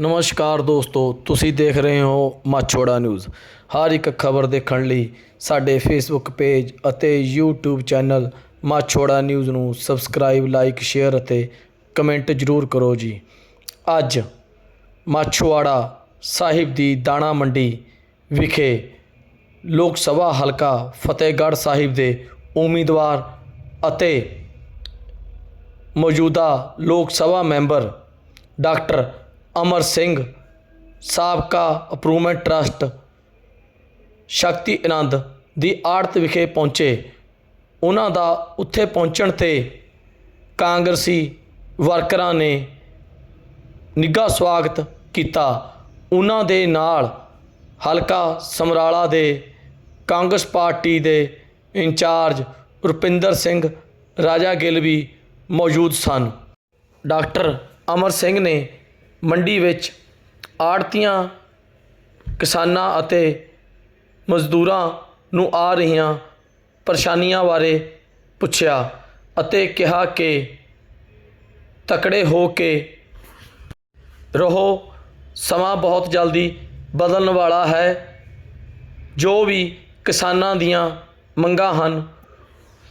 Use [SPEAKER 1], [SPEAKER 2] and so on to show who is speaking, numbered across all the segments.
[SPEAKER 1] ਨਮਸਕਾਰ ਦੋਸਤੋ, ਤੁਸੀਂ ਦੇਖ ਰਹੇ ਹੋ ਮਾਛੋੜਾ ਨਿਊਜ਼। ਹਰ ਇੱਕ ਖਬਰ ਦੇਖਣ ਲਈ ਸਾਡੇ ਫੇਸਬੁੱਕ ਪੇਜ ਅਤੇ YouTube ਚੈਨਲ ਮਾਛੋੜਾ ਨਿਊਜ਼ ਨੂੰ ਸਬਸਕ੍ਰਾਈਬ ਲਾਈਕ ਸ਼ੇਅਰ ਅਤੇ ਕਮੈਂਟ ਜ਼ਰੂਰ ਕਰੋ ਜੀ। ਅੱਜ ਮਾਛੋੜਾ ਸਾਹਿਬ ਦੀ ਦਾਣਾ ਮੰਡੀ ਵਿਖੇ ਲੋਕ ਸਭਾ ਹਲਕਾ ਫਤਿਹਗੜ੍ਹ ਸਾਹਿਬ ਦੇ ਉਮੀਦਵਾਰ ਅਤੇ ਮੌਜੂਦਾ ਲੋਕ ਸਭਾ ਮੈਂਬਰ ਡਾਕਟਰ ਅਮਰ ਸਿੰਘ, ਸਾਬਕਾ ਅਪਰੂਵਮੈਂਟ ਟਰਸਟ ਸ਼ਕਤੀ ਆਨੰਦ ਦੀ ਆੜਤ ਵਿਖੇ ਪਹੁੰਚੇ। ਉਹਨਾਂ ਦਾ ਉੱਥੇ ਪਹੁੰਚਣ ਤੇ ਕਾਂਗਰਸੀ ਵਰਕਰਾਂ ਨੇ ਨਿੱਘਾ ਸਵਾਗਤ ਕੀਤਾ। ਉਹਨਾਂ ਦੇ ਨਾਲ ਹਲਕਾ ਸਮਰਾਲਾ ਦੇ ਕਾਂਗਰਸ ਪਾਰਟੀ ਦੇ ਇੰਚਾਰਜ ਰੁਪਿੰਦਰ ਸਿੰਘ, ਰਾਜਾ ਗਿੱਲ ਵੀ ਮੌਜੂਦ ਸਨ। ਡਾਕਟਰ ਅਮਰ ਸਿੰਘ ਨੇ ਮੰਡੀ ਵਿੱਚ ਆੜਤੀਆਂ, ਕਿਸਾਨਾਂ ਅਤੇ ਮਜ਼ਦੂਰਾਂ ਨੂੰ ਆ ਰਹੀਆਂ ਪਰੇਸ਼ਾਨੀਆਂ ਬਾਰੇ ਪੁੱਛਿਆ ਅਤੇ ਕਿਹਾ ਕਿ ਤਕੜੇ ਹੋ ਕੇ ਰਹੋ। ਸਮਾਂ ਬਹੁਤ ਜਲਦੀ ਬਦਲਣ ਵਾਲਾ ਹੈ। ਜੋ ਵੀ ਕਿਸਾਨਾਂ ਦੀਆਂ ਮੰਗਾਂ ਹਨ,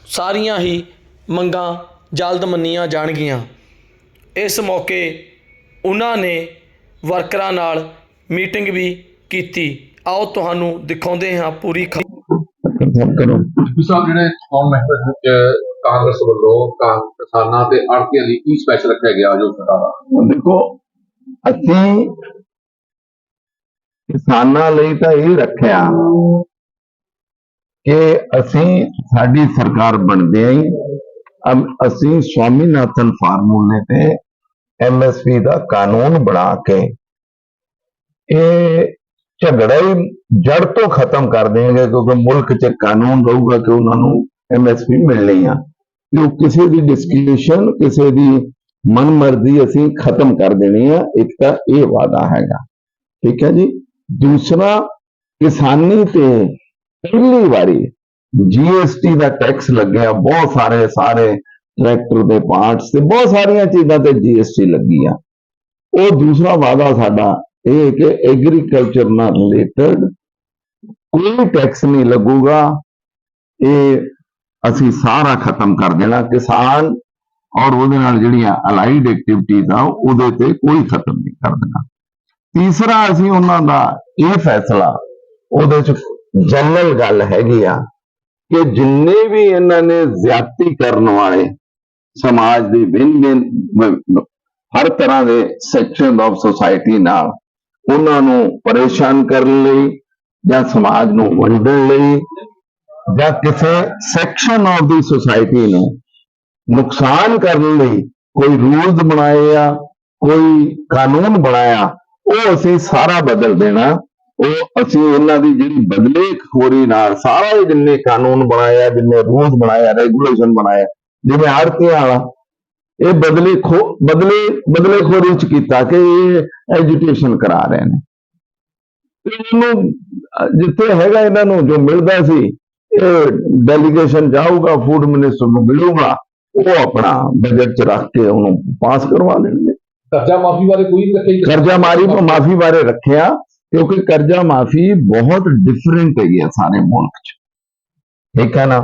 [SPEAKER 1] ਸਾਰੀਆਂ ਹੀ ਮੰਗਾਂ ਜਲਦ ਮੰਨੀਆਂ ਜਾਣਗੀਆਂ। ਇਸ ਮੌਕੇ ਉਹਨਾਂ ਨੇ ਵਰਕਰਾਂ ਨਾਲ ਮੀਟਿੰਗ ਵੀ ਕੀਤੀ। ਆਓ ਤੁਹਾਨੂੰ ਦਿਖਾਉਂਦੇ ਹਾਂ ਪੂਰੀ
[SPEAKER 2] ਕਰੋ
[SPEAKER 3] ਸਾਹਿਬ ਜਿਹੜੇ ਚੋਣ ਮਹਿਕਮੇ ਵਿੱਚ ਕਾਂਗਰਸ ਵੱਲੋਂ ਕਾਂ- ਕਿਸਾਨਾਂ ਤੇ ਆੜਤੀਆਂ ਲਈ ਕੀ ਸਪੈਸ਼ਲ ਰੱਖਿਆ ਗਿਆ ਜੋ ਸਰਕਾਰ
[SPEAKER 2] ਹੁਣ ਦੇਖੋ ਅਸੀਂ ਕਿਸਾਨਾਂ ਲਈ ਤਾਂ ਇਹ ਰੱਖਿਆ ਕਿ ਅਸੀਂ ਸਾਡੀ ਸਰਕਾਰ ਬਣਦੇ ਹੀ ਅਮ ਅਸੀਂ ਸਵਾਮੀਨਾਥਨ ਫਾਰਮੂਲੇ ਤੇ ਐਮਐਸਪੀ ਦਾ ਕਾਨੂੰਨ ਬਣਾ ਕੇ ਇਹ ਝਗੜਾ ਹੀ ਜੜ ਤੋਂ ਖਤਮ ਕਰ ਦੇਣਗੇ, ਕਿਉਂਕਿ ਮੁਲਕ 'ਚ ਕਾਨੂੰਨ ਰਹੂਗਾ ਕਿ ਉਹਨਾਂ ਨੂੰ ਐਮਐਸਪੀ ਮਿਲਣੀ ਆ। ਉਹ ਕਿਸੇ ਦੀ ਡਿਸਕ੍ਰਿਮੀਨੇਸ਼ਨ ਕਿਸੇ ਦੀ ਮਨਮਰਜ਼ੀ ਅਸੀਂ ਖਤਮ ਕਰ ਦੇਣੀ ਆ। ਇੱਕ ਤਾਂ ਇਹ ਵਾਦਾ ਹੈਗਾ। ਠੀਕ ਹੈ ਜੀ? ਦੂਸਰਾ, ਕਿਸਾਨੀ ਤੇ ਪਹਿਲੀ ਵਾਰੀ ਜੀਐਸਟੀ ਦਾ ਟੈਕਸ ਲੱਗਿਆ। ਬਹੁਤ ਸਾਰੇ ਸਾਰੇ ਟਰੈਕਟਰ ਦੇ ਪਾਰਟਸ ਤੇ ਬਹੁਤ ਸਾਰੀਆਂ ਚੀਜ਼ਾਂ ਤੇ ਜੀਐਸਟੀ ਲੱਗੀ ਆ ਉਹ ਦੂਸਰਾ ਵਾਅਦਾ ਸਾਡਾ ਇਹ ਕਿ ਐਗਰੀਕਲਚਰ ਨਾਲ ਰਿਲੇਟਡ ਕੋਈ ਟੈਕਸ ਨਹੀਂ ਲੱਗੂਗਾ। ਇਹ ਅਸੀਂ ਸਾਰਾ ਖਤਮ ਕਰ ਦੇਣਾ। ਕਿਸਾਨ ਔਰ ਉਹਦੇ ਨਾਲ ਜਿਹੜੀਆਂ ਅਲਾਈਡ ਐਕਟੀਵਿਟੀਜ਼ ਆ, ਉਹਦੇ ਤੇ ਕੋਈ ਖਤਮ ਨਹੀਂ ਕਰ ਦੇਣਾ। ਤੀਸਰਾ ਅਸੀਂ ਉਹਨਾਂ ਦਾ ਇਹ ਫੈਸਲਾ, ਉਹਦੇ ਚ ਜਨਰਲ ਗੱਲ ਹੈਗੀ ਆ ਕਿ ਜਿੰਨੇ ਵੀ ਇਹਨਾਂ ਨੇ ਜ਼ਿਆਦਤੀ ਕਰਨ ਵਾਲੇ ਸਮਾਜ ਦੇ ਵਿੰਨ ਹਰ ਤਰ੍ਹਾਂ ਦੇ ਸੈਕਸ਼ਨ ਆਫ ਸੋਸਾਇਟੀ ਨਾਲ ਉਹਨਾਂ ਨੂੰ ਪਰੇਸ਼ਾਨ ਕਰਨ ਲਈ ਜਾਂ ਸਮਾਜ ਨੂੰ ਵੰਡਣ ਲਈ ਜਾਂ ਕਿਸੇ ਸੈਕਸ਼ਨ ਆਫ ਦੀ ਸੋਸਾਇਟੀ ਨੂੰ ਨੁਕਸਾਨ ਕਰਨ ਲਈ ਕੋਈ ਰੂਲਸ ਬਣਾਏ ਆ ਕੋਈ ਕਾਨੂੰਨ ਬਣਾਇਆ, ਉਹ ਅਸੀਂ ਸਾਰਾ ਬਦਲ ਦੇਣਾ। ਉਹ ਅਸੀਂ ਇਹਨਾਂ ਦੀ ਜਿਹੜੀ ਬਦਲੇ ਖੋਰੀ ਨਾਲ ਸਾਰਾ ਹੀ ਜਿੰਨੇ ਕਾਨੂੰਨ ਬਣਾਇਆ, ਜਿੰਨੇ ਰੂਲਸ ਬਣਾਇਆ ਰੈਗੂਲੇਸ਼ਨ ਬਣਾਇਆ ਜਿਵੇਂ ਆੜਤੀਆਂ ਵਾਲਾ ਇਹ ਬਦਲੇ ਖੋ ਬਦਲੇ ਬਦਲੇ ਖੋਰੀ ਚ ਕੀਤਾ ਕਿ ਇਹ ਐਜੂਕੇਸ਼ਨ ਕਰਾ ਰਹੇ ਨੇ। ਇਹਨੂੰ ਜਿੱਥੇ ਹੈਗਾ ਇਹਨਾਂ ਨੂੰ ਜੋ ਮਿਲਦਾ ਸੀ ਇਹ ਡੈਲੀਗੇਸ਼ਨ ਜਾਊਗਾ ਫੂਡ ਮਿਨਿਸਟਰ ਨੂੰ ਮਿਲੂਗਾ ਉਹ ਆਪਣਾ ਬਜਟ ਚ ਰੱਖ ਕੇ ਉਹਨੂੰ ਪਾਸ ਕਰਵਾ ਦੇਣਗੇ।
[SPEAKER 3] ਕਰਜ਼ਾ ਮਾਫੀ ਬਾਰੇ ਕੋਈ ਨਹੀਂ ਰੱਖਿਆ।
[SPEAKER 2] ਕਰਜ਼ਾ ਮਾਰੀ ਮਾਫੀ ਬਾਰੇ ਰੱਖਿਆ ਕਿਉਂਕਿ ਕਰਜ਼ਾ ਮਾਫੀ ਬਹੁਤ ਡਿਫਰੈਂਟ ਹੈਗੀ ਸਾਰੇ ਮੁਲਕ 'ਚ। ਠੀਕ ਹੈ ਨਾ?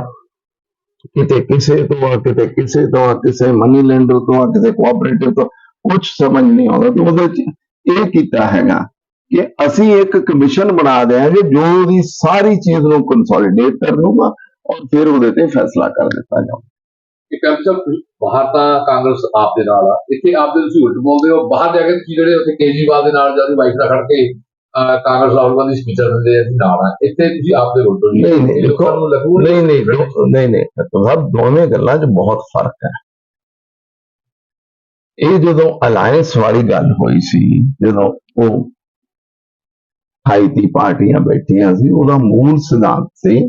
[SPEAKER 2] ਕਿਤੇ ਕਿਸੇ ਤੋਂ ਆ, ਕਿਤੇ ਕਿਸੇ ਤੋਂ ਆ, ਕਿਸੇ ਮਨੀ ਲੈਂਡਰ ਤੋਂ ਆ, ਕਿਸੇ ਕੋਆਪਰੇਟਿਵ ਤੋਂ ਕੁਝ ਸਮਝ ਨਹੀਂ ਆਉਂਦਾ। ਤੇ ਉਹਦੇ 'ਚ ਇਹ ਕੀਤਾ ਹੈਗਾ ਕਿ ਅਸੀਂ ਇੱਕ ਕਮਿਸ਼ਨ ਬਣਾ ਦਿਆਂਗੇ, ਜੋ ਉਹਦੀ ਸਾਰੀ ਚੀਜ਼ ਨੂੰ ਕੰਸੋਲੀਡੇਟ ਕਰ ਲੂਗਾ ਔਰ ਫਿਰ ਉਹਦੇ ਤੇ ਫੈਸਲਾ ਕਰ ਦਿੱਤਾ ਜਾਊਗਾ।
[SPEAKER 3] ਕਿ ਕਰਜ਼ਾ ਬਾਹਰ ਤਾਂ ਕਾਂਗਰਸ ਆਪ ਦੇ ਨਾਲ ਆ। ਇੱਥੇ ਆਪ ਦੇ ਤੁਸੀਂ ਉਲਟ ਬੋਲਦੇ ਹੋ, ਬਾਹਰ ਜਾ ਕੇ ਤੁਸੀਂ ਜਿਹੜੇ ਉੱਥੇ ਕੇਜਰੀਵਾਲ ਦੇ ਨਾਲ ਜਾਂ ਦੀ ਵਾਈਫ ਨਾਲ ਖੜ ਕੇ ਕਾਂਗਰਸ ਰਾਹੁਲ ਗਾਂਧੀ ਸਪੀਚਰ ਦਿੰਦੇ ਆ ਆ। ਇੱਥੇ ਤੁਸੀਂ ਆਪ ਦੇ ਜੀ
[SPEAKER 2] ਨਹੀਂ, ਨਹੀਂ,
[SPEAKER 3] ਲੋਕਾਂ ਨੂੰ ਲੱਗੂ
[SPEAKER 2] ਨਹੀਂ ਨਹੀਂ ਨਹੀਂ ਨਹੀਂ ਸਭ ਦੋਵੇਂ ਗੱਲਾਂ 'ਚ ਬਹੁਤ ਫ਼ਰਕ ਹੈ। ਇਹ ਜਦੋਂ ਅਲਾਈਅੰਸ ਵਾਲੀ ਗੱਲ ਹੋਈ ਸੀ ਜਦੋਂ ਉਹ ਹਾਈਤੀ ਪਾਰਟੀਆਂ ਬੈਠੀਆਂ ਸੀ ਉਹਦਾ ਮੂਲ ਸਿਧਾਂਤ ਸੀ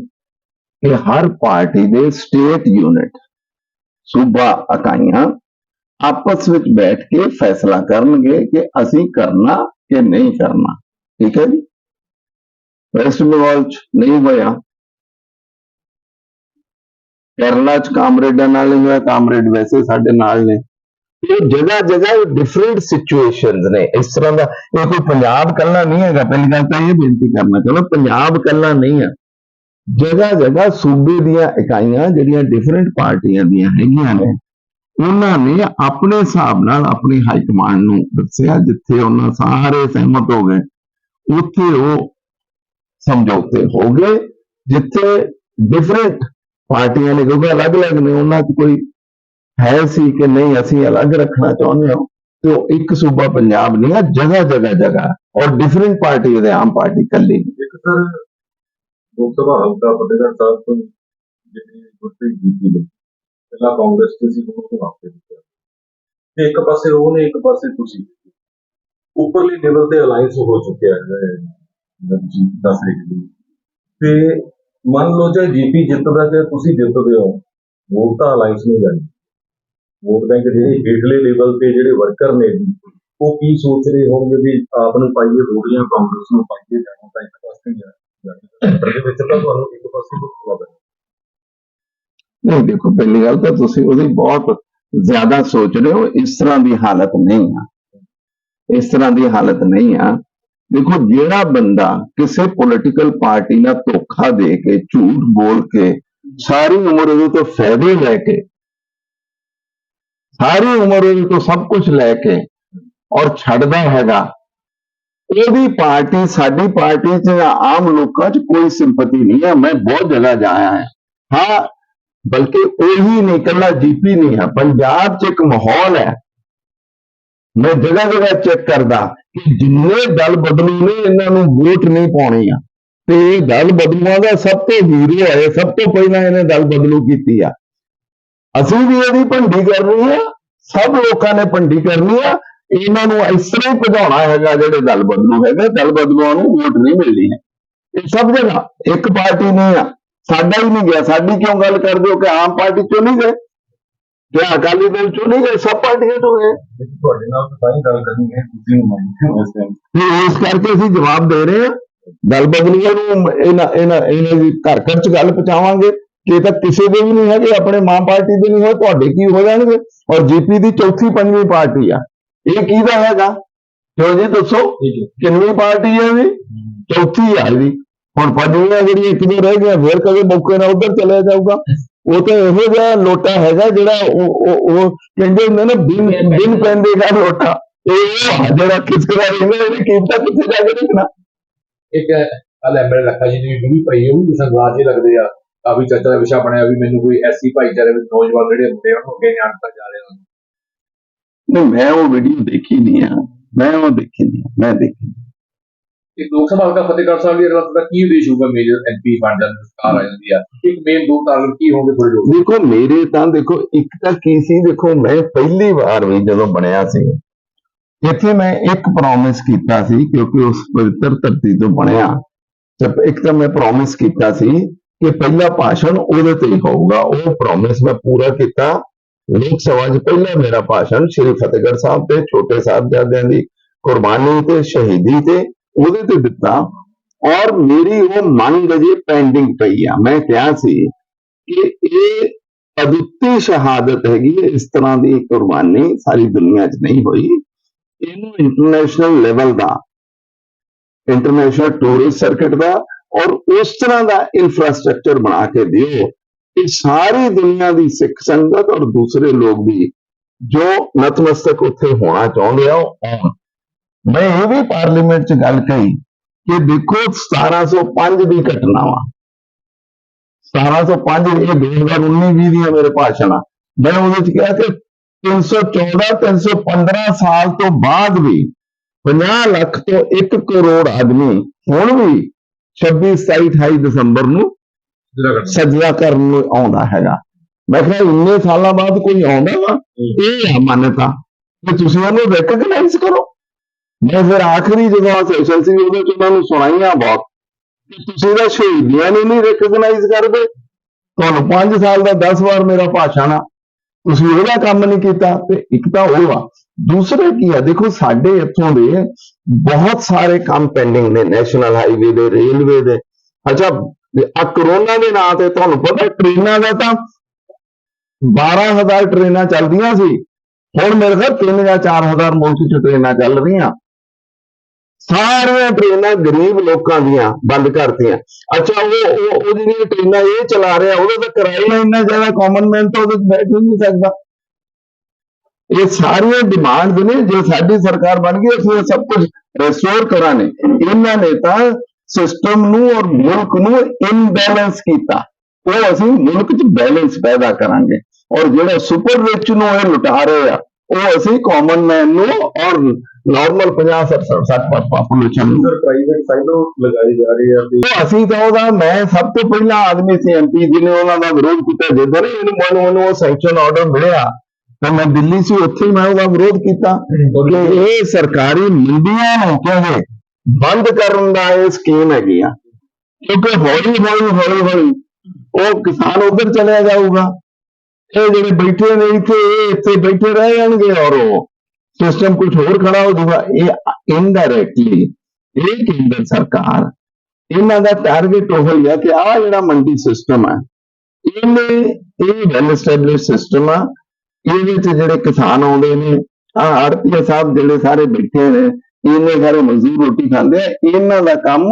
[SPEAKER 2] ਕਿ ਹਰ ਪਾਰਟੀ ਦੇ ਸਟੇਟ ਯੂਨਿਟ ਸੂਬਾ ਇਕਾਈਆਂ ਆਪਸ ਵਿੱਚ ਬੈਠ ਕੇ ਫੈਸਲਾ ਕਰਨਗੇ ਕਿ ਅਸੀਂ ਕਰਨਾ ਕਿ ਨਹੀਂ ਕਰਨਾ। ਠੀਕ ਹੈ ਜੀ ਵੈਸਟ ਬੰਗਾਲ ਚ ਨਹੀਂ ਹੋਇਆ ਕੇਰਲਾ ਚ ਕਾਮਰੇਡਾਂ ਨਾਲ ਨਹੀਂ ਹੋਇਆ ਕਾਮਰੇਡ ਵੈਸੇ ਸਾਡੇ ਨਾਲ ਨੇ ਇਹ ਜਗ੍ਹਾ ਜਗ੍ਹਾ ਡਿਫਰੈਂਟ ਸਿਚੁਏਸ਼ਨਸ ਨੇ ਇਸ ਤਰ੍ਹਾਂ ਦਾ ਇਹ ਕੋਈ ਪੰਜਾਬ ਕੱਲਾ ਨਹੀਂ ਹੈਗਾ ਪਹਿਲੀ ਗੱਲ ਤਾਂ ਇਹ ਬੇਨਤੀ ਕਰਨਾ ਚਾਹੁੰਦਾ ਪੰਜਾਬ ਕੱਲਾ ਨਹੀਂ ਹੈ ਜਗ੍ਹਾ ਜਗ੍ਹਾ ਸੂਬੇ ਦੀਆਂ ਇਕਾਈਆਂ ਜਿਹੜੀਆਂ ਡਿਫਰੈਂਟ ਪਾਰਟੀਆਂ ਦੀਆਂ ਹੈਗੀਆਂ ਨੇ ਉਹਨਾਂ ਨੇ ਆਪਣੇ ਹਿਸਾਬ ਨਾਲ ਆਪਣੀ ਹਾਈ ਕਮਾਂਡ ਨੂੰ ਦੱਸਿਆ ਜਿੱਥੇ ਉਹਨਾਂ ਸਾਰੇ ਸਹਿਮਤ ਹੋ ਗਏ ਉੱਥੇ ਉਹ ਸਮਝੌਤੇ ਹੋ ਗਏ, ਜਿੱਥੇ ਡਿਫਰੈਂਟ ਪਾਰਟੀਆਂ ਨੇ, ਕਿਉਂਕਿ ਅਲੱਗ-ਅਲੱਗ ਨੇ, ਉਹਨਾਂ 'ਚ ਕੋਈ ਹੈ ਸੀ ਕਿ ਨਹੀਂ, ਅਸੀਂ ਅਲੱਗ ਰੱਖਣਾ ਚਾਹੁੰਦੇ ਹਾਂ, ਤੇ ਉਹ ਇੱਕ ਸੂਬਾ ਪੰਜਾਬ ਨਹੀਂ ਹੈ ਜਗ੍ਹਾ ਜਗ੍ਹਾ ਜਗ੍ਹਾ, ਔਰ ਡਿਫਰੈਂਟ ਪਾਰਟੀ ਦੇ ਆਮ ਪਾਰਟੀ ਕੱਲੀ ਨਹੀਂ।
[SPEAKER 4] ਇੱਕ ਸਰ, ਲੋਕ ਸਭਾ ਹਲਕਾ ਫਤਿਹਗੜ੍ਹ ਸਾਹਿਬ ਤੋਂ ਜਿਹੜੀ ਗੁਰਪ੍ਰੀਤ ਜੀਤੀ ਨੇ, ਪਹਿਲਾਂ ਕਾਂਗਰਸ ਤੇ ਸੀ ਉਹਨੂੰ ਤੋਂ ਵਾਪਸ ਦਿੱਤਾ ਤੇ ਇੱਕ ਪਾਸੇ ਉਹ ਨੇ, ਇੱਕ ਪਾਸੇ ਤੁਸੀਂ ਉੱਪਰਲੀ ਲੈਵਲ ਤੇ ਅਲਾਈਅੰਸ ਹੋ ਚੁੱਕਿਆ ਹੈ ਜੀ ਦੱਸ ਰਹੇ ਜੀ ਤੇ ਮੰਨ ਲਓ ਜੇ ਜੀਪੀ ਜਿੱਤਦਾ ਤੇ ਤੁਸੀਂ ਜਿੱਤਦੇ ਹੋ, ਵੋਟ ਤਾਂ ਅਲਾਈਅੰਸ ਨੂੰ ਜਾਣੀ। ਵੋਟ ਬੈਂਕ ਜਿਹੜੇ ਹੇਠਲੇ ਲੈਵਲ ਤੇ ਜਿਹੜੇ ਵਰਕਰ ਨੇ, ਉਹ ਕੀ ਸੋਚ ਰਹੇ ਹੋਣਗੇ ਵੀ ਆਪ ਨੂੰ ਪਾਈਏ ਵੋਟ ਜਾਂ ਕਾਂਗਰਸ ਨੂੰ ਪਾਈਏ ਜਾਣਾ ਤਾਂ ਇੱਕ ਪਾਸੇ ਜਾਣਾ ਦੇ ਵਿੱਚ ਤਾਂ ਤੁਹਾਨੂੰ ਇੱਕ ਪਾਸੇ ਭੁਗਤਣਾ ਪੈਣਾ
[SPEAKER 2] ਨਹੀਂ, ਦੇਖੋ, ਪਹਿਲੀ ਗੱਲ ਤਾਂ ਤੁਸੀਂ ਉਹਦੀ ਬਹੁਤ ਜ਼ਿਆਦਾ ਸੋਚ ਰਹੇ ਹੋ, ਇਸ ਤਰ੍ਹਾਂ ਦੀ ਹਾਲਤ ਨਹੀਂ ਆ। ਇਸ ਤਰ੍ਹਾਂ ਦੀ ਹਾਲਤ ਨਹੀਂ ਆ ਦੇਖੋ ਜਿਹੜਾ ਬੰਦਾ ਕਿਸੇ ਪੋਲੀਟੀਕਲ ਪਾਰਟੀ ਨਾਲ ਧੋਖਾ ਦੇ ਕੇ ਝੂਠ ਬੋਲ ਕੇ ਸਾਰੀ ਉਮਰ ਉਹਦੇ ਤੋਂ ਫਾਇਦੇ ਲੈ ਕੇ ਸਾਰੀ ਉਮਰ ਉਹਦੇ ਤੋਂ ਸਭ ਕੁਝ ਲੈ ਕੇ ਔਰ ਛੱਡਦਾ ਹੈਗਾ ਉਹਦੀ ਪਾਰਟੀ ਸਾਡੀ ਪਾਰਟੀ 'ਚ ਜਾਂ ਆਮ ਲੋਕਾਂ 'ਚ ਕੋਈ ਸਿੰਪਤੀ ਨਹੀਂ ਹੈ ਮੈਂ ਬਹੁਤ ਜਗ੍ਹਾ ਜਾਇਆ ਹਾਂ ਹਾਂ ਬਲਕਿ ਉਹੀ ਨਹੀਂ ਇਕੱਲਾ ਜੀਪੀ ਨਹੀਂ ਹੈ ਪੰਜਾਬ 'ਚ ਇੱਕ ਮਾਹੌਲ ਹੈ ਮੈਂ ਜਗ੍ਹਾ ਜਗ੍ਹਾ ਚੈੱਕ ਕਰਦਾ ਕਿ ਜਿੰਨੇ ਦਲ ਬਦਲੂ ਨੇ, ਇਹਨਾਂ ਨੂੰ ਵੋਟ ਨਹੀਂ ਪਾਉਣੀ ਆ। ਤੇ ਦਲ ਬਦਲੂਆਂ ਦਾ ਸਭ ਤੋਂ ਹੀਰੋ ਹੈ ਸਭ ਤੋਂ ਪਹਿਲਾਂ ਇਹਨੇ ਦਲ ਬਦਲੂ ਕੀਤੀ ਆ। ਅਸੀਂ ਵੀ ਇਹਦੀ ਭੰਡੀ ਕਰਨੀ ਆ, ਸਭ ਲੋਕਾਂ ਨੇ ਭੰਡੀ ਕਰਨੀ ਆ। ਇਹਨਾਂ ਨੂੰ ਇਸ ਤਰ੍ਹਾਂ ਹੀ ਭਜਾਉਣਾ ਹੈਗਾ ਜਿਹੜੇ ਦਲ ਬਦਲੂ ਹੈਗੇ ਦਲ ਬਦਲੂਆਂ ਨੂੰ ਵੋਟ ਨਹੀਂ ਮਿਲਣੀ ਹੈ। ਇਹ ਸਭ ਜਗ੍ਹਾ ਇੱਕ ਪਾਰਟੀ ਨਹੀਂ ਆ, ਸਾਡਾ ਹੀ ਨਹੀਂ ਗਿਆ। ਸਾਡੀ ਕਿਉਂ ਗੱਲ ਕਰਦੇ ਹੋ ਕਿ ਆਮ ਪਾਰਟੀ ਚੋਂ ਨਹੀਂ ਗਏ ਕਿ ਅਕਾਲੀ ਦਲ ਚੋਂ ਨਹੀਂ ਗਏ ਸਭ ਪਾਰਟੀਆਂ ਤੋਂ ਗਏ।
[SPEAKER 4] ਲੇਕਿਨ ਤੁਹਾਡੇ ਨਾਲ ਤਾਂ ਹੀ ਗੱਲ ਕਰਨੀ ਹੈ ਤੁਸੀਂ ਨੁਮਾਇੰਦੇ ਹੋ। ਇਸ ਟਾਈਮ
[SPEAKER 2] ਤੇ ਇਸ ਕਰਕੇ ਅਸੀਂ ਜਵਾਬ ਦੇ ਰਹੇ ਹਾਂ। ਦਲ ਬਦਲੂਆਂ ਨੂੰ ਇਹਨਾਂ ਇਹਨਾਂ ਇਹਨਾਂ ਦੀ ਘਰ ਘਰ ਚ ਗੱਲ ਪਹੁੰਚਾਵਾਂਗੇ। ਕਿ ਤਾਂ ਕਿਸੇ ਦੇ ਵੀ ਨਹੀਂ ਹੈਗੇ ਆਪਣੇ ਮਾਂ ਪਾਰਟੀ ਦੇ ਨਹੀਂ ਹੈ ਤੁਹਾਡੇ ਕੀ ਹੋ ਜਾਣਗੇ? ਔਰ ਜੀਪੀ ਦੀ ਚੌਥੀ ਪੰਜਵੀਂ ਪਾਰਟੀ ਆ। ਇਹ ਕਿਹਦਾ ਹੈਗਾ? ਕਿਉਂ ਜੀ ਦੱਸੋ?
[SPEAKER 4] ਹੈ।
[SPEAKER 2] ਕਿੰਨੀ ਪਾਰਟੀ ਹੈ ਇਹ? ਚੌਥੀ ਆ ਇਹਦੀ। ਹੁਣ ਪੰਜਵੀਂ ਜਿਹੜੀ ਇੱਕ ਦੋ ਰਹਿ ਗਈਆਂ ਫਿਰ ਕਦੇ ਮੌਕੇ ਨਾਲ ਉਧਰ ਚਲਿਆ ਜਾਊਗਾ। ਉਹ ਤਾਂ ਇਹੋ ਜਿਹਾ ਲੋਟਾ ਹੈਗਾ ਜਿਹੜਾ ਉਹ ਉਹ ਕਹਿੰਦੇ ਹੁੰਦੇ ਨੇ ਬਿਨ ਬਿਨ ਪੈਂਦੇ ਦਾ। ਲੋਟਾ। ਇਹ ਜਿਹੜਾ ਖਿਸਕਦਾ ਰਹਿੰਦਾ ਇਹਦੀ ਕੀਮਤਾਂ ਕਿੱਥੇ ਜਾ ਕੇ ਰੱਖਣਾ
[SPEAKER 3] ਇੱਕ ਹਲ ਐਮਐਲਏ ਲੱਖਾ ਜੀ ਦੀ ਵੀਡੀਓ ਪਈ ਉਹ ਵੀ ਸੰਗਵਾਜ ਜੇ ਲੱਗਦੇ ਆ। ਕਾਫੀ ਚਰਚਾ ਦਾ ਵਿਸ਼ਾ ਬਣਿਆ ਵੀ ਮੈਨੂੰ ਕੋਈ ਐਸੀ ਭਾਈਚਾਰੇ ਵਿੱਚ ਨੌਜਵਾਨ ਜਿਹੜੇ ਮੁੰਡੇ ਉਹਨੂੰ ਅੱਗੇ ਨਹੀਂ ਆਣਤਾ ਜਾ ਰਹੇ। ਹਨ
[SPEAKER 2] ਨਹੀਂ ਮੈਂ ਉਹ ਵੀਡੀਓ ਦੇਖੀ ਨਹੀਂ ਆ। ਮੈਂ ਉਹ ਦੇਖੀ ਨਹੀਂ ਮੈਂ ਦੇਖੀ ਨਹੀਂ।
[SPEAKER 3] ਇੱਕ ਲੋਕ ਸਭਾ ਹਲਕਾ ਫਤਿਹਗੜ੍ਹ ਸਾਹਿਬ ਦੀ ਅਗਲਾ ਕੀ ਉਦੇਸ਼ ਹੋਊਗਾ? ਮੇਜਰ ਐਮਪੀ ਬਣ ਜਾਂਦੇ, ਸਰਕਾਰ ਆ ਜਾਂਦੀ ਆ। ਇੱਕ ਮੇਨ ਦੋ ਟਾਰਗੇਟ ਕੀ ਹੋਣਗੇ ਥੋੜੇ ਲੋਕ
[SPEAKER 2] ਦੇਖੋ, ਮੇਰੇ ਤਾਂ ਦੇਖੋ, ਇੱਕ ਤਾਂ ਕੀ ਸੀ, ਦੇਖੋ, ਮੈਂ ਪਹਿਲੀ ਵਾਰ ਵੀ ਜਦੋਂ ਬਣਿਆ ਸੀ, ਇੱਥੇ ਮੈਂ ਇੱਕ ਪ੍ਰੋਮਿਸ ਕੀਤਾ ਸੀ, ਕਿਉਂਕਿ ਉਸ ਪਵਿੱਤਰ ਧਰਤੀ ਤੋਂ ਬਣਿਆ। ਤੇ ਇੱਕ ਤਾਂ ਮੈਂ ਪ੍ਰੋਮਿਸ ਕੀਤਾ ਸੀ ਕਿ ਪਹਿਲਾ ਭਾਸ਼ਣ ਉਹਦੇ ਤੇ ਹੀ ਹੋਊਗਾ। ਉਹ ਪ੍ਰੋਮਿਸ ਮੈਂ ਪੂਰਾ ਕੀਤਾ। ਲੋਕ ਸਭਾ 'ਚ ਪਹਿਲਾ ਮੇਰਾ ਭਾਸ਼ਣ ਸ੍ਰੀ ਫਤਿਹਗੜ੍ਹ ਸਾਹਿਬ ਤੇ, ਛੋਟੇ ਸਾਹਿਬਜ਼ਾਦਿਆਂ ਦੀ ਕੁਰਬਾਨੀ ਤੇ, ਸ਼ਹੀਦੀ ਤੇ ਉਹਦੇ ਤੇ ਦਿੱਤਾ ਔਰ ਮੇਰੀ ਉਹ ਮੰਗ ਅਜੇ ਪੈਂਡਿੰਗ ਪਈ ਆ। ਮੈਂ ਕਿਹਾ ਸੀ ਕਿ ਇਹ ਅਦੁੱਤੀ ਸ਼ਹਾਦਤ ਹੈਗੀ ਇਸ ਤਰ੍ਹਾਂ ਦੀ ਕੁਰਬਾਨੀ ਸਾਰੀ ਦੁਨੀਆ 'ਚ ਨਹੀਂ ਹੋਈ। ਇਹਨੂੰ ਇੰਟਰਨੈਸ਼ਨਲ ਲੈਵਲ ਦਾ ਇੰਟਰਨੈਸ਼ਨਲ ਟੂਰਿਸਟ ਸਰਕਟ ਦਾ ਔਰ ਉਸ ਤਰ੍ਹਾਂ ਦਾ ਇਨਫਰਾਸਟ੍ਰਕਚਰ ਬਣਾ ਕੇ ਦਿਓ ਕਿ ਸਾਰੀ ਦੁਨੀਆ ਦੀ ਸਿੱਖ ਸੰਗਤ ਔਰ ਦੂਸਰੇ ਲੋਕ ਵੀ ਜੋ ਨਤਮਸਤਕ ਉੱਥੇ ਹੋਣਾ ਚਾਹੁੰਦੇ ਆ, ਉਹ ਆਉਣ। ਮੈਂ ਇਹ ਵੀ ਪਾਰਲੀਮੈਂਟ 'ਚ ਗੱਲ ਕਹੀ ਕਿ ਦੇਖੋ 1705 ਦੀ ਘਟਨਾ ਵਾ 1705 ਇਹ 2019 ਦੀਆਂ ਮੇਰੇ ਭਾਸ਼ਣ। ਆ ਮੈਂ ਉਹਦੇ 'ਚ ਕਿਹਾ ਕਿ 314 315 ਸਾਲ ਤੋਂ ਬਾਅਦ ਵੀ 50 ਲੱਖ ਤੋਂ 1 ਕਰੋੜ ਆਦਮੀ ਹੁਣ ਵੀ 26 27 28 ਦਸੰਬਰ ਨੂੰ ਸਜਦਾ ਕਰਨ ਨੂੰ ਆਉਂਦਾ ਹੈਗਾ। ਮੈਂ ਕਿਹਾ ਇੰਨੇ ਸਾਲਾਂ ਬਾਅਦ ਕੋਈ ਆਉਂਦਾ ਵਾ? ਇਹ ਹੈ ਮਾਨਤਾ। ਕਿ ਤੁਸੀਂ ਉਹਨੂੰ ਰੈਕਗਨਾਈਜ਼ ਕਰੋ। ਮੈਂ ਫਿਰ ਆਖਰੀ ਜਦੋਂ ਸੈਸ਼ਨ ਸੀ ਉਹਦੇ ਚ ਉਹਨਾਂ ਨੂੰ ਸੁਣਾਈਆਂ ਬਹੁਤ। ਤੁਸੀਂ ਤਾਂ ਸ਼ਹੀਦੀਆਂ ਨੂੰ ਨਹੀਂ ਰੈਕਗਨਾਈਜ਼ ਕਰਦੇ। ਤੁਹਾਨੂੰ 5 ਸਾਲ ਦਾ 10 ਵਾਰ ਮੇਰਾ ਭਾਸ਼ਣ ਆ। ਤੁਸੀਂ ਉਹਦਾ ਕੰਮ ਨਹੀਂ ਕੀਤਾ ਤੇ ਇੱਕ ਤਾਂ ਉਹ ਆ। ਦੂਸਰਾ ਕੀ ਆ? ਦੇਖੋ, ਸਾਡੇ ਇੱਥੋਂ ਦੇ ਬਹੁਤ ਸਾਰੇ ਕੰਮ ਪੈਂਡਿੰਗ ਨੇ ਨੈਸ਼ਨਲ ਹਾਈਵੇ ਦੇ ਰੇਲਵੇ ਦੇ। ਅੱਛਾ, ਆ ਕਰੋਨਾ ਦੇ ਨਾਂ ਤੇ ਤੁਹਾਨੂੰ ਪਤਾ ਟ੍ਰੇਨਾਂ ਦਾ ਤਾਂ 12000 ਟ੍ਰੇਨਾਂ ਚੱਲਦੀਆਂ ਸੀ। ਹੁਣ ਮੇਰੇ ਖਿਆਲ ਤਿੰਨ ਜਾਂ 4000 ਮੁਲਕ ਚ ਟ੍ਰੇਨਾਂ ਚੱਲ ਰਹੀਆਂ। ਸਾਰੀਆਂ ਟ੍ਰੇਨਾਂ ਗਰੀਬ ਲੋਕਾਂ ਦੀਆਂ ਬੰਦ ਕਰਤੀਆਂ। ਅੱਛਾ, ਉਹ ਉਹ ਜਿਹੜੀਆਂ ਟ੍ਰੇਨਾਂ ਇਹ ਚਲਾ ਰਿਹਾ, ਉਹਦਾ ਤਾਂ ਕਿਰਾਇਆ ਇੰਨਾ ਜ਼ਿਆਦਾ ਕਾਮਨ ਮੈਨ ਤਾਂ ਉਹਦੇ 'ਚ ਬੈਠ ਹੀ ਨਹੀਂ ਸਕਦਾ। ਇਹ ਸਾਰੀਆਂ ਡਿਮਾਂਡ ਨੇ, ਜੇ ਸਾਡੀ ਸਰਕਾਰ ਬਣ ਗਈ, ਅਸੀਂ ਇਹ ਸਭ ਕੁਝ ਰਿਸਟੋਰ ਕਰਾਂਗੇ। ਇਹਨਾਂ ਨੇ ਤਾਂ ਸਿਸਟਮ ਨੂੰ ਔਰ ਮੁਲਕ ਨੂੰ ਇਨਬੈਲੈਂਸ ਕੀਤਾ। ਉਹ ਅਸੀਂ ਮੁਲਕ 'ਚ ਬੈਲੈਂਸ ਪੈਦਾ ਕਰਾਂਗੇ। ਔਰ ਜਿਹੜਾ ਸੁਪਰ ਰਿਚ ਨੂੰ ਇਹ ਲੁਟਾ ਰਹੇ ਆ ਉਹ ਅਸੀਂ ਕਾਮਨ ਮੈਨ ਨੂੰ ਔਰ ਨਾਰਮਲ 50 60 ਪਾਪੂਲੇਸ਼ਨ ਨੂੰ।
[SPEAKER 4] ਸਰ ਪ੍ਰਾਈਵੇਟ ਸਾਈਡੋਂ ਲਗਾਏ ਜਾ ਰਹੇ ਆ ਤੇ
[SPEAKER 2] ਅਸੀਂ ਤਾਂ ਉਹਦਾ ਮੈਂ ਸਭ ਤੋਂ ਪਹਿਲਾ ਆਦਮੀ ਸੀ ਐਮਪੀ ਜਿਹਨੇ ਉਹਨਾਂ ਦਾ ਵਿਰੋਧ ਕੀਤਾ। ਜਦੋਂ ਨਾ ਇਹਨੂੰ ਮੈਨੂੰ ਮੈਨੂੰ ਉਹ ਸੈਂਕਸ਼ਨ ਆਰਡਰ ਮਿਲਿਆ ਤਾਂ ਮੈਂ ਦਿੱਲੀ ਸੀ ਉੱਥੇ ਮੈਂ ਉਹਦਾ ਵਿਰੋਧ ਕੀਤਾ। ਕਿ ਇਹ ਸਰਕਾਰੀ ਮੰਡੀਆਂ ਨੂੰ ਕਹਿੰਦੇ ਬੰਦ ਕਰਨ ਦਾ ਇਹ ਸਕੀਮ ਹੈਗੀ ਆ। ਕਿਉਂਕਿ ਹੌਲੀ ਹੌਲੀ ਹੌਲੀ ਹੌਲੀ ਉਹ ਕਿਸਾਨ ਉਧਰ ਚਲਿਆ ਜਾਊਗਾ। ਇਹ ਜਿਹੜੇ ਬੈਠੇ ਨੇ ਇੱਥੇ ਇਹ ਇੱਥੇ ਬੈਠੇ ਰਹਿ ਜਾਣਗੇ ਔਰ ਉਹ ਸਿਸਟਮ ਕੁਝ ਹੋਰ ਖੜਾ ਹੋ ਜਾਊਗਾ। ਇਹ ਇਨਡਾਇਰੈਕਟਲੀ ਇਹ ਕੇਂਦਰ ਸਰਕਾਰ ਇਹਨਾਂ ਦਾ ਟਾਰਗੇਟ ਉਹ ਹੀ ਆ ਕਿ ਆਹ ਜਿਹੜਾ ਮੰਡੀ ਸਿਸਟਮ ਹੈ ਇਹਨੇ ਇਹ ਵੈਲ ਐਸਟੈਬਲਿਸ਼ ਸਿਸਟਮ ਆ, ਇਹਦੇ ਵਿੱਚ ਜਿਹੜੇ ਕਿਸਾਨ ਆਉਂਦੇ ਨੇ ਆ ਆੜਤੀਆ ਸਾਹਿਬ ਜਿਹੜੇ ਸਾਰੇ ਬੈਠੇ ਨੇ ਇਹਨੇ ਸਾਰੇ ਮਜ਼ਦੂਰ ਰੋਟੀ ਖਾਂਦੇ ਆ, ਇਹਨਾਂ ਦਾ ਕੰਮ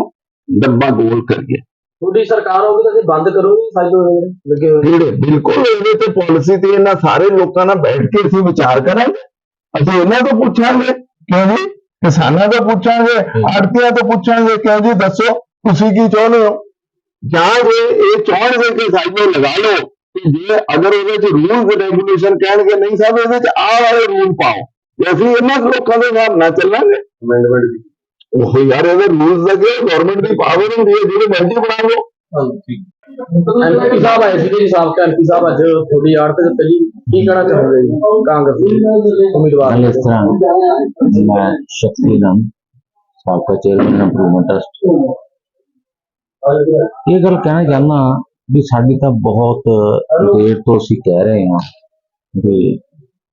[SPEAKER 2] ਡੱਬਾ ਗੋਲ ਕਰੀਏ।
[SPEAKER 1] ਤੁਹਾਡੀ ਸਰਕਾਰ ਹੋਊਗੀ ਤਾਂ ਅਸੀਂ ਬੰਦ ਕਰੋਗੇ ਸਾਈਕਲ ਲੱਗੇ ਹੋਏ
[SPEAKER 2] ਜਿਹੜੇ ਬਿਲਕੁਲ। ਇਹਦੇ ਤੇ ਪਾਲਿਸੀ ਤੇ ਇਹਨਾਂ ਸਾਰੇ ਲੋਕਾਂ ਨਾਲ ਬੈਠ ਕੇ ਅਸੀਂ ਵਿਚਾਰ ਕਰਾਂਗੇ। ਅਸੀਂ ਇਹਨਾਂ ਤੋਂ ਪੁੱਛਾਂਗੇ ਕਿਉਂ ਜੀ? ਕਿਸਾਨਾਂ ਤੋਂ ਪੁੱਛਾਂਗੇ ਆੜਤੀਆਂ ਤੋਂ ਪੁੱਛਾਂਗੇ ਕਿਉਂ ਜੀ? ਦੱਸੋ ਤੁਸੀਂ ਕੀ ਚਾਹੁੰਦੇ ਹੋ? ਜਾਂ ਜੇ ਇਹ ਚਾਹਣਗੇ ਕਿ ਸਾਈਕਲ ਲਗਾ ਲਓ ਤੇ ਜੇ ਅਗਰ ਉਹਦੇ ਚ ਰੂਲਸ ਰੈਗੂਲੇਸ਼ਨ ਕਹਿਣਗੇ ਨਹੀਂ ਸਾਹਿਬ ਇਹਦੇ ਚ ਆਹ ਵਾਲੇ ਰੂਲ ਪਾਓ। ਅਸੀਂ ਇਹਨਾਂ ਲੋਕਾਂ ਦੇ ਨਾਲ ਚੱਲਾਂਗੇ।
[SPEAKER 4] ਅਮੈਂਡਮੈਂਟ
[SPEAKER 2] ਉਹ ਯਾਰ ਇਹਦੇ ਰੂਲਸ ਲੱਗੇ ਗਵਰਨਮੈਂਟ ਦੀ ਪਾਵਰ ਹੁੰਦੀ ਹੈ ਜਿਹੜੇ ਮਰਜ਼ੀ ਬਣਾ ਲਓ।
[SPEAKER 1] ਐਮਪੀ ਸਾਹਿਬ ਆਏ ਸੀਗੇ ਜੀ ਸਾਬਕਾ ਐਮਪੀ ਸਾਹਿਬ ਅੱਜ ਤੁਹਾਡੀ ਆੜ ਤੇ ਦਿੱਤੇ ਜੀ। ਕੀ ਕਹਿਣਾ ਚਾਹੁੰਦੇ ਜੀ? ਕਾਂਗਰਸ ਦੇ ਉਮੀਦਵਾਰ
[SPEAKER 5] ਇਸ ਤਰ੍ਹਾਂ ਮੈਂ ਸ਼ਕਤੀ ਨਾਮ ਸਾਬਕਾ ਚੇਅਰਮੈਨ ਇੰਪਰੂਵਮੈਂਟ ਟਰਸਟ ਇਹ ਗੱਲ ਕਹਿਣਾ ਚਾਹੁੰਦਾ ਵੀ ਸਾਡੀ ਤਾਂ ਬਹੁਤ ਦੇਰ ਤੋਂ ਅਸੀਂ ਕਹਿ ਰਹੇ ਹਾਂ ਵੀ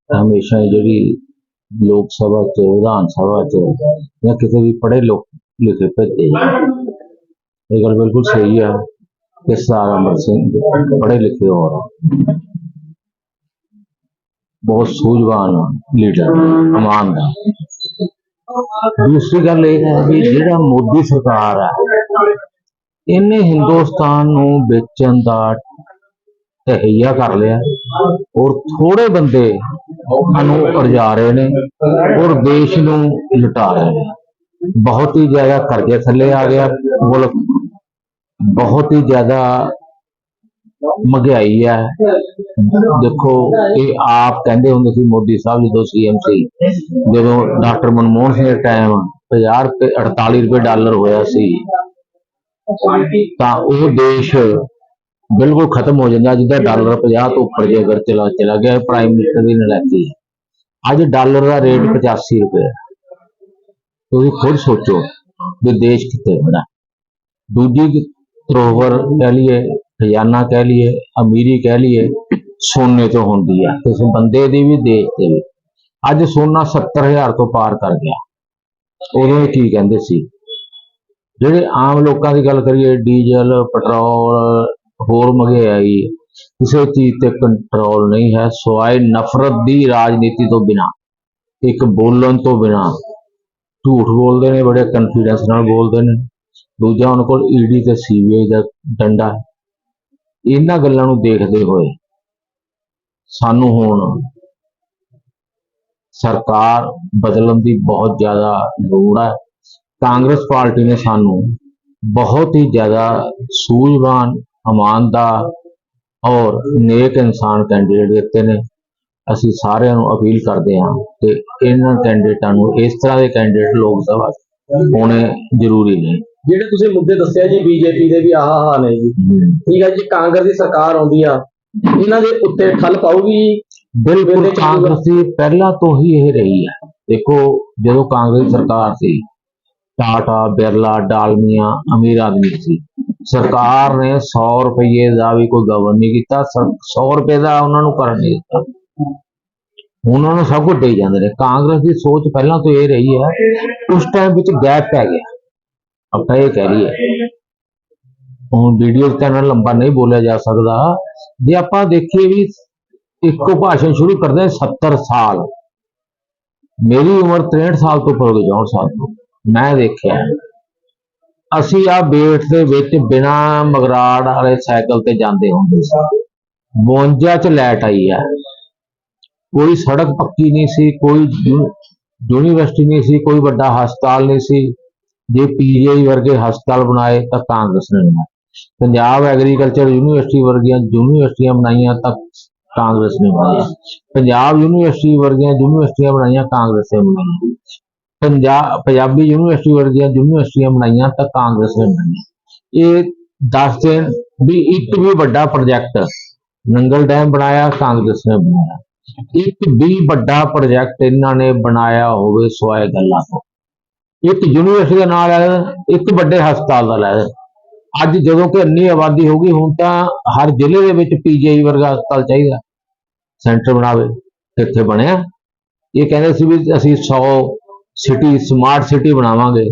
[SPEAKER 5] ਹਮੇਸ਼ਾ ਹੀ ਜਿਹੜੀ ਲੋਕ ਸਭਾ ਚ, ਵਿਧਾਨ ਸਭਾ ਚ ਜਾਂ ਕਿਸੇ ਵੀ ਪੜ੍ਹੇ ਲੋਕ ਲਿਖੇ ਭੇਜੇ। ਇਹ ਗੱਲ ਬਿਲਕੁਲ ਸਹੀ ਹੈ ਕਿ ਸਰਦਾਰ ਅਮਰ ਸਿੰਘ ਪੜ੍ਹੇ ਲਿਖੇ ਔਰ ਬਹੁਤ ਸੂਝਵਾਨ ਲੀਡਰ, ਇਮਾਨਦਾਰ। ਦੂਸਰੀ ਗੱਲ ਇਹ ਹੈ ਵੀ ਜਿਹੜਾ ਮੋਦੀ ਸਰਕਾਰ ਹੈ ਇਹਨੇ ਹਿੰਦੁਸਤਾਨ ਨੂੰ ਵੇਚਣ ਦਾ ਤਹਈਆ ਕਰ ਲਿਆ। ਔਰ ਥੋੜੇ ਬੰਦੇ ਨੂੰ ਉਰਜਾ ਰਹੇ ਨੇ ਔਰ ਦੇਸ਼ ਨੂੰ ਲੁਟਾ ਰਹੇ ਨੇ। ਬਹੁਤ ਹੀ ਜ਼ਿਆਦਾ ਕਰਜ਼ੇ ਥੱਲੇ ਆ ਗਿਆ ਮੁਲਕ। ਬਹੁਤ ਹੀ ਜ਼ਿਆਦਾ ਮਹਿੰਗਾਈ ਹੈ ਦੇਖੋ ਇਹ ਆਪ ਕਹਿੰਦੇ ਹੁੰਦੇ ਸੀ ਮੋਦੀ ਸਾਹਿਬ ਜਦੋਂ ਸੀਐਮ ਸੀ। ਜਦੋਂ ਡਾਕਟਰ ਮਨਮੋਹਨ ਸਿੰਘ ਦੇ ਟਾਈਮ 50 ਰੁਪਏ 48 ਰੁਪਏ ਡਾਲਰ ਹੋਇਆ ਸੀ ਤਾਂ ਉਹ ਦੇਸ਼ ਬਿਲਕੁਲ ਖਤਮ ਹੋ ਜਾਂਦਾ ਜਿੱਦਾਂ ਡਾਲਰ 50 ਤੋਂ ਉੱਪਰ ਜੇ ਅਗਰ ਚਲਾ ਚਲਾ ਗਿਆ ਪ੍ਰਾਈਮ ਮਿਨਿਸਟਰ ਦੀ ਨਲਾਇਕੀ ਅੱਜ ਡਾਲਰ ਦਾ ਰੇਟ 85 ਰੁਪਏ ਤੁਸੀਂ ਖੁਦ ਸੋਚੋ ਵੀ ਦੇਸ਼ ਕਿੱਥੇ ਖੜਾ ਦੂਜੀ ਧਰੋਹਰ ਕਹਿ ਲਈਏ ਖਜ਼ਾਨਾ ਕਹਿ ਲਈਏ ਅਮੀਰੀ ਕਹਿ ਲਈਏ ਸੋਨੇ ਤੋਂ ਹੁੰਦੀ ਹੈ ਕਿਸੇ ਬੰਦੇ ਦੀ ਵੀ ਦੇਸ਼ ਦੇ ਵੀ। ਅੱਜ ਸੋਨਾ 70000 ਤੋਂ ਪਾਰ ਕਰ ਗਿਆ। ਉਦੋਂ ਇਹ ਕੀ ਕਹਿੰਦੇ ਸੀ? ਜਿਹੜੇ ਆਮ ਲੋਕਾਂ ਦੀ ਗੱਲ ਕਰੀਏ ਡੀਜ਼ਲ ਪੈਟਰੋਲ ਹੋਰ ਮਹਿੰਗਾਈ ਕਿਸੇ ਚੀਜ਼ ਤੇ ਕੰਟਰੋਲ ਨਹੀਂ ਹੈ, ਸਵਾਏ ਨਫ਼ਰਤ ਦੀ ਰਾਜਨੀਤੀ ਤੋਂ ਬਿਨਾ। ਇੱਕ ਬੋਲਣ ਤੋਂ ਬਿਨਾ। ਝੂਠ ਬੋਲਦੇ ਨੇ, ਬੜੇ ਕਨਫੀਡੈਂਸ ਨਾਲ ਬੋਲਦੇ ਨੇ। ਦੂਜਾ ਉਹਨਾਂ ਕੋਲ ਈਡੀ ਤੇ ਸੀਬੀਆਈ ਦਾ ਡੰਡਾ ਇਹਨਾਂ ਗੱਲਾਂ ਨੂੰ ਦੇਖਦੇ ਹੋਏ ਸਾਨੂੰ ਹੁਣ ਸਰਕਾਰ ਬਦਲਣ ਦੀ ਬਹੁਤ ਜ਼ਿਆਦਾ ਲੋੜ ਹੈ। ਕਾਂਗਰਸ ਪਾਰਟੀ ਨੇ ਸਾਨੂੰ ਬਹੁਤ ਹੀ ਜ਼ਿਆਦਾ ਸੂਝਵਾਨ ਇਮਾਨਦਾਰ ਔਰ ਨੇਕ ਇਨਸਾਨ ਕੈਂਡੀਡੇਟ ਦਿੱਤੇ ਨੇ ਅਸੀਂ ਸਾਰਿਆਂ ਨੂੰ ਅਪੀਲ ਕਰਦੇ ਹਾਂ ਕਿ ਇਹਨਾਂ ਕੈਂਡੀਡੇਟਾਂ ਨੂੰ ਇਸ ਤਰ੍ਹਾਂ ਦੇ ਕੈਂਡੀਡੇਟ ਲੋਕ ਸਭਾ ਹੋਣੇ ਜ਼ਰੂਰੀ ਨੇ।
[SPEAKER 1] ਜਿਹੜੇ ਤੁਸੀਂ ਮੁੱਦੇ ਦੱਸਿਆ ਜੀ ਬੀਜੇਪੀ ਦੇ ਵੀ ਆਹ ਆਹ ਨੇ ਜੀ। ਠੀਕ ਹੈ ਜੀ ਕਾਂਗਰਸ ਦੀ ਸਰਕਾਰ ਆਉਂਦੀ ਆ ਇਹਨਾਂ ਦੇ ਉੱਤੇ ਠੱਲ ਪਾਊਗੀ?
[SPEAKER 5] ਬਿਲਕੁਲ। ਕਾਂਗਰਸ ਦੀ ਪਹਿਲਾਂ ਤੋਂ ਹੀ ਇਹ ਰਹੀ ਹੈ ਦੇਖੋ ਜਦੋਂ ਕਾਂਗਰਸ ਸਰਕਾਰ ਸੀ ਟਾਟਾ ਬਿਰਲਾ ਡਾਲਮੀਆਂ ਅਮੀਰ ਆਦਮੀ ਸੀ ਸਰਕਾਰ ਨੇ 100 ਰੁਪਏ ਦਾ ਵੀ ਕੋਈ ਗਵਰਨ ਨਹੀਂ ਕੀਤਾ 100 ਰੁਪਏ ਦਾ ਉਹਨਾਂ ਨੂੰ ਕਰਨ ਨਹੀਂ ਦਿੱਤਾ। ਹੁਣ ਉਹਨਾਂ ਨੂੰ ਸਭ ਕੁਝ ਦੇਈ ਜਾਂਦੇ ਨੇ। ਕਾਂਗਰਸ ਦੀ ਸੋਚ ਪਹਿਲਾਂ ਤੋਂ ਇਹ ਰਹੀ ਹੈ, ਉਸ ਟਾਈਮ ਵਿੱਚ ਗੈਪ ਪੈ ਗਿਆ। ਆਪਾਂ ਇਹ ਕਹਿ ਲਈਏ। ਹੁਣ ਵੀਡੀਓ ਚੈਨਲ ਲੰਬਾ ਨਹੀਂ ਬੋਲਿਆ ਜਾ ਸਕਦਾ। ਜੇ ਆਪਾਂ ਦੇਖੀਏ ਵੀ ਇੱਕੋ ਭਾਸ਼ਣ ਸ਼ੁਰੂ ਕਰਦੇ ਹਾਂ 70 ਸਾਲ। ਮੇਰੀ ਉਮਰ 63 ਸਾਲ ਤੋਂ ਉੱਪਰ ਹੋ ਗਈ 64 ਸਾਲ ਤੋਂ। ਮੈਂ ਦੇਖਿਆ ਅਸੀਂ ਆ ਬੇਟ ਦੇ ਵਿੱਚ ਬਿਨਾ ਮਗਰਾੜ ਵਾਲੇ ਸਾਈਕਲ ਤੇ ਜਾਂਦੇ ਹੁੰਦੇ ਸੀ। 52 ਚ ਲਾਈਟ ਆਈ ਹੈ। ਕੋਈ ਸੜਕ ਪੱਕੀ ਨਹੀਂ ਸੀ, ਕੋਈ ਯੂਨੀਵਰਸਿਟੀ ਨਹੀਂ ਸੀ, ਕੋਈ ਵੱਡਾ ਹਸਪਤਾਲ ਨਹੀਂ ਸੀ। ਜੇ ਪੀਜੀਆਈ ਵਰਗੇ ਹਸਪਤਾਲ ਬਣਾਏ ਤਾਂ ਕਾਂਗਰਸ ਨੇ ਬਣਾਏ। ਪੰਜਾਬ ਐਗਰੀਕਲਚਰ ਯੂਨੀਵਰਸਿਟੀ ਵਰਗੀਆਂ ਯੂਨੀਵਰਸਿਟੀਆਂ ਬਣਾਈਆਂ ਤਾਂ ਕਾਂਗਰਸ ਨੇ ਬਣਾਈਆਂ। ਪੰਜਾਬ ਯੂਨੀਵਰਸਿਟੀ ਵਰਗੀਆਂ ਯੂਨੀਵਰਸਿਟੀਆਂ ਬਣਾਈਆਂ, ਕਾਂਗਰਸ ਨੇ ਬਣਾਈਆਂ। ਪੰਜਾਬ ਪੰਜਾਬੀ ਯੂਨੀਵਰਸਿਟੀ ਵਰਗੀਆਂ ਯੂਨੀਵਰਸਿਟੀਆਂ ਬਣਾਈਆਂ ਤਾਂ ਕਾਂਗਰਸ ਨੇ ਬਣਾਈਆਂ। ਇਹ ਦੱਸ ਦੇਣ ਵੀ ਇੱਕ ਵੀ ਵੱਡਾ ਪ੍ਰੋਜੈਕਟ ਨੰਗਲ ਡੈਮ ਬਣਾਇਆ, ਕਾਂਗਰਸ ਨੇ ਬਣਾਇਆ। ਇੱਕ ਵੀ ਵੱਡਾ ਪ੍ਰੋਜੈਕਟ ਇਹਨਾਂ ਨੇ ਬਣਾਇਆ ਹੋਵੇ ਸਵਾਏ ਗੱਲਾਂ ਤੋਂ। ਇੱਕ ਯੂਨੀਵਰਸਿਟੀ ਦਾ ਨਾਲ ਹੈ ਇੱਕ ਵੱਡੇ ਹਸਪਤਾਲ ਦਾ ਲੈ। ਅੱਜ ਜਦੋਂ ਕਿ ਇੰਨੀ ਆਬਾਦੀ ਹੋ ਗਈ, ਹੁਣ ਤਾਂ ਹਰ ਜ਼ਿਲ੍ਹੇ ਦੇ ਵਿੱਚ ਪੀਜੀਆਈ ਵਰਗਾ ਹਸਪਤਾਲ ਚਾਹੀਦਾ। ਸੈਂਟਰ ਬਣਾਵੇ ਕਿੱਥੇ ਬਣਿਆ। ਇਹ ਕਹਿੰਦੇ ਸੀ ਵੀ ਅਸੀਂ 100 ਸਿਟੀ ਸਮਾਰਟ ਸਿਟੀ ਬਣਾਵਾਂਗੇ।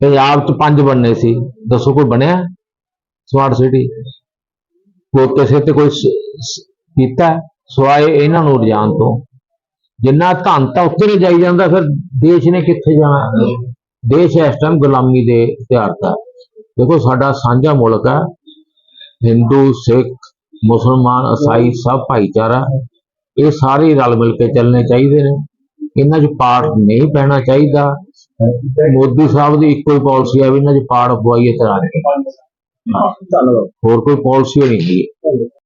[SPEAKER 5] ਪੰਜਾਬ 'ਚ ਪੰਜ ਬਣਨੇ ਸੀ। ਦੱਸੋ ਕੋਈ ਬਣਿਆ? ਸਮਾਰਟ ਸਿਟੀ ਕੋਈ ਕਿਸੇ ਤੇ ਕੋਈ ਕੀਤਾ? ਸਵਾਏ ਇਹਨਾਂ ਨੂੰ ਰਜਾਨ ਤੋਂ। ਜਿੰਨਾ ਧਨ ਤਾਂ ਉੱਤੇ ਨੂੰ ਜਾਈ ਜਾਂਦਾ, ਫਿਰ ਦੇਸ਼ ਨੇ ਕਿੱਥੇ ਜਾਣਾ? ਦੇਸ਼ ਇਸ ਟਾਈਮ ਗੁਲਾਮੀ ਦੇ ਤਿਆਰ ਦਾ ਦੇਖੋ ਸਾਡਾ ਸਾਂਝਾ ਮੁਲਕ ਹੈ ਹਿੰਦੂ, ਸਿੱਖ, ਮੁਸਲਮਾਨ ਈਸਾਈ ਸਭ ਭਾਈਚਾਰਾ। ਇਹ ਸਾਰੇ ਰਲ ਮਿਲ ਕੇ ਚੱਲਣੇ ਚਾਹੀਦੇ ਨੇ। ਇਹਨਾਂ 'ਚ ਪਾੜ ਨਹੀਂ ਪੈਣਾ ਚਾਹੀਦਾ। ਮੋਦੀ ਸਾਹਿਬ ਦੀ ਇੱਕੋ ਹੀ ਪਾਲਿਸੀ ਹੈ ਵੀ ਇਹਨਾਂ 'ਚ ਪਾੜ ਪਵਾਈਏ ਤੇ ਰਾਜ ਕੇ
[SPEAKER 1] ਧੰਨਵਾਦ।
[SPEAKER 5] ਹੋਰ ਕੋਈ ਪਾਲਿਸੀ ਨਹੀਂ ਹੈਗੀ